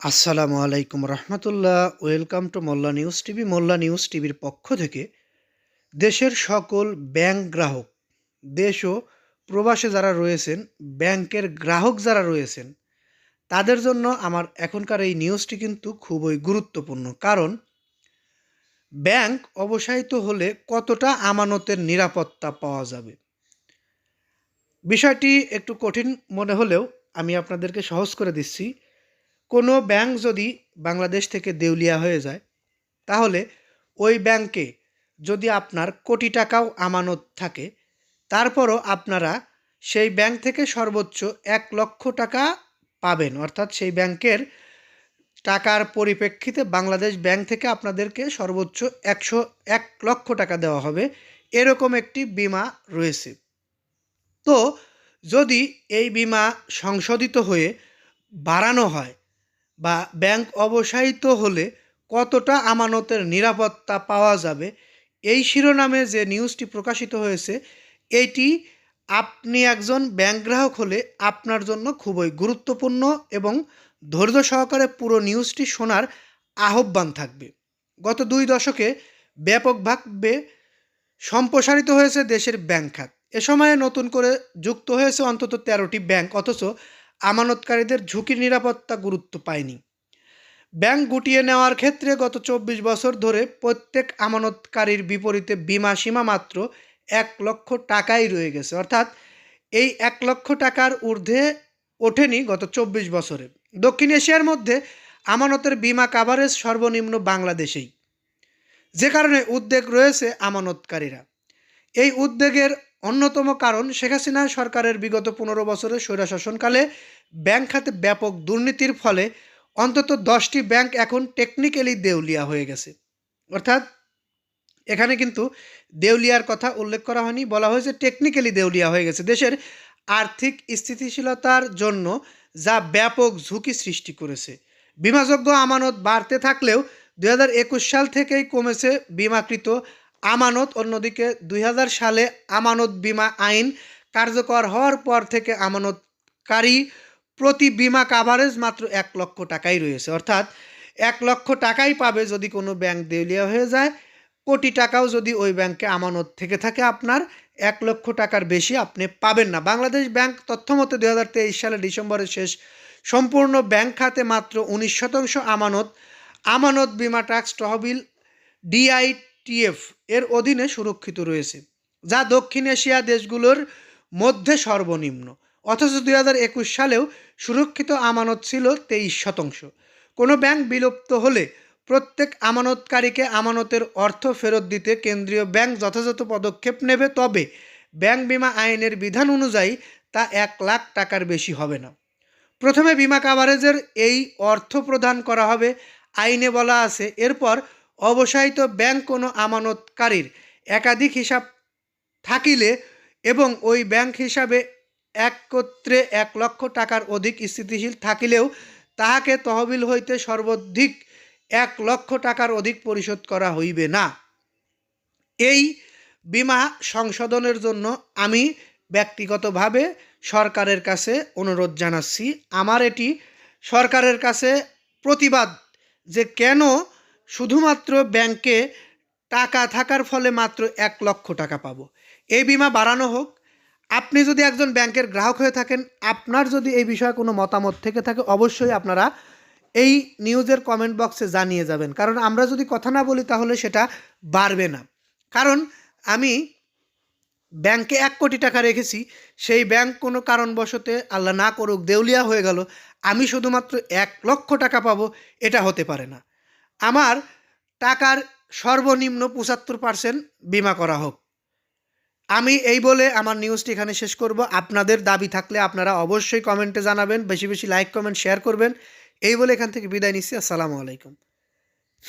আসসালামু আলাইকুম রহমতুল্লাহ। Welcome to Molla news TV. Molla news টিভির পক্ষ থেকে দেশের সকল ব্যাংক গ্রাহক, দেশ ও প্রবাসে যারা রয়েছেন, ব্যাংকের গ্রাহক যারা রয়েছেন, তাদের জন্য আমার এখনকার এই নিউজটি কিন্তু খুবই গুরুত্বপূর্ণ। কারণ ব্যাংক অবসায়িত হলে কতটা আমানতের নিরাপত্তা পাওয়া যাবে? বিষয়টি একটু কঠিন মনে হলেও আমি আপনাদেরকে সহজ করে দিচ্ছি। কোনো ব্যাংক যদি বাংলাদেশ থেকে দেউলিয়া হয়ে যায়, তাহলে ওই ব্যাংকে যদি আপনার কোটি টাকাও আমানত থাকে, তারপরও আপনারা সেই ব্যাংক থেকে সর্বোচ্চ এক লক্ষ টাকা পাবেন। অর্থাৎ সেই ব্যাংকের টাকার পরিপ্রেক্ষিতে বাংলাদেশ ব্যাংক থেকে আপনাদেরকে সর্বোচ্চ একশো এক লক্ষ টাকা দেওয়া হবে। এরকম একটি বিমা রয়েছে। তো যদি এই বিমা সংশোধিত হয়ে বাড়ানো হয় বা ব্যাংক অবসায়িত হলে কতটা আমানতের নিরাপত্তা পাওয়া যাবে, এই শিরোনামে যে নিউজটি প্রকাশিত হয়েছে, এটি আপনি একজন ব্যাংক গ্রাহক হলে আপনার জন্য খুবই গুরুত্বপূর্ণ এবং ধৈর্য সহকারে পুরো নিউজটি শোনার আহ্বান থাকবে। গত দুই দশকে ব্যাপকভাবে সম্প্রসারিত হয়েছে দেশের ব্যাংক খাত। এ সময়ে নতুন করে যুক্ত হয়েছে অন্তত তেরোটি ব্যাংক, অথচ আমানতকারীদের ঝুঁকির নিরাপত্তা গুরুত্ব পায়নি। ব্যাংক গুটিয়ে নেওয়ার ক্ষেত্রে গত চব্বিশ বছর ধরে প্রত্যেক আমানতকারীর বিপরীতে বিমা সীমা মাত্র এক লক্ষ টাকাই রয়ে গেছে। অর্থাৎ এই এক লক্ষ টাকার ঊর্ধ্বে ওঠেনি গত চব্বিশ বছরে। দক্ষিণ এশিয়ার মধ্যে আমানতের বিমা কাভারেজ সর্বনিম্ন বাংলাদেশেই। যে কারণে উদ্বেগ রয়েছে আমানতকারীরা। এই উদ্বেগের অন্যতম কারণ, শেখ হাসিনা সরকারের বিগত পনেরো বছরের স্বৈরশাসনকালে ব্যাংক খাতে ব্যাপক দুর্নীতির ফলে অন্তত দশটি ব্যাংক এখন টেকনিক্যালি দেউলিয়া হয়ে গেছে। অর্থাৎ এখানে কিন্তু দেউলিয়ার কথা উল্লেখ করা হয়নি, বলা হয়েছে টেকনিক্যালি দেউলিয়া হয়ে গেছে। দেশের আর্থিক স্থিতিশীলতার জন্য যা ব্যাপক ঝুঁকি সৃষ্টি করেছে। বিমাযোগ্য আমানত বাড়তে থাকলেও দুই হাজার একুশ সাল থেকেই কমেছে বিমাকৃত আমানত অন্যদিকে দু হাজার সালে আমানত বিমা আইন কার্যকর হওয়ার পর থেকে আমানতকারী প্রতি বিমা কাভারেজ মাত্র এক লক্ষ টাকাই রয়েছে। অর্থাৎ এক লক্ষ টাকাই পাবে যদি কোনো ব্যাংক দেউলিয়া হয়ে যায়। কোটি টাকাও যদি ওই ব্যাংকে আমানত থেকে থাকে আপনার, এক লক্ষ টাকার বেশি আপনি পাবেন না। বাংলাদেশ ব্যাংক তথ্যমতে দু হাজার তেইশ সালে ডিসেম্বরের শেষ সম্পূর্ণ ব্যাংক খাতে মাত্র উনিশ শতাংশ আমানত। আমানত বিমা ট্যাক্স তহবিল ডিআইটিএফ এর অধীনে সুরক্ষিত রয়েছে, যা দক্ষিণ এশিয়া দেশগুলোর মধ্যে সর্বনিম্ন। অথচ দুই হাজার একুশ সালেও সুরক্ষিত আমানত ছিল তেইশ শতাংশ। কোনো ব্যাংক বিলুপ্ত হলে প্রত্যেক আমানতকারীকে আমানতের অর্থ ফেরত দিতে কেন্দ্রীয় ব্যাংক যথাযথ পদক্ষেপ নেবে, তবে ব্যাংক বিমা আইনের বিধান অনুযায়ী তা এক লাখ টাকার বেশি হবে না। প্রথমে বিমা কাভারেজের এই অর্থ প্রদান করা হবে, আইনে বলা আছে। এরপর অবসায়িত ব্যাংক কোনো আমানতকারীর একাধিক হিসাব থাকিলে এবং ওই ব্যাংক হিসাবে একত্রে এক লক্ষ টাকার অধিক স্থিতিশীল থাকিলেও তাহাকে তহবিল হইতে সর্বাধিক এক লক্ষ টাকার অধিক পরিশোধ করা হইবে না। এই বিমা সংশোধনের জন্য আমি ব্যক্তিগতভাবে সরকারের কাছে অনুরোধ জানাচ্ছি। আমার এটি সরকারের কাছে প্রতিবাদ যে কেন শুধুমাত্র ব্যাংকে টাকা থাকার ফলে মাত্র এক লক্ষ টাকা পাবো। এই বিমা বাড়ানো হোক। আপনি যদি একজন ব্যাংকের গ্রাহক হয়ে থাকেন, আপনার যদি এই বিষয়ে কোনো মতামত থেকে থাকে, অবশ্যই আপনারা এই নিউজের কমেন্ট বক্সে জানিয়ে যাবেন। কারণ আমরা যদি কথা না বলি, তাহলে সেটা বাড়বে না। কারণ আমি ব্যাংকে এক কোটি টাকা রেখেছি, সেই ব্যাংক কোনো কারণবশতে আল্লাহ না করুক, দেউলিয়া হয়ে গেল, আমি শুধুমাত্র এক লক্ষ টাকা পাবো, এটা হতে পারে না। আমার টাকার সর্বনিম্ন পঁচাত্তর পার্সেন্ট বিমা করা হোক। আমি এই বলে আমার নিউজটি এখানে শেষ করব। আপনাদের দাবি থাকলে আপনারা অবশ্যই কমেন্টে জানাবেন, বেশি বেশি লাইক কমেন্ট শেয়ার করবেন। এই বলে এখান থেকে বিদায় নিচ্ছি। আসসালামু আলাইকুম।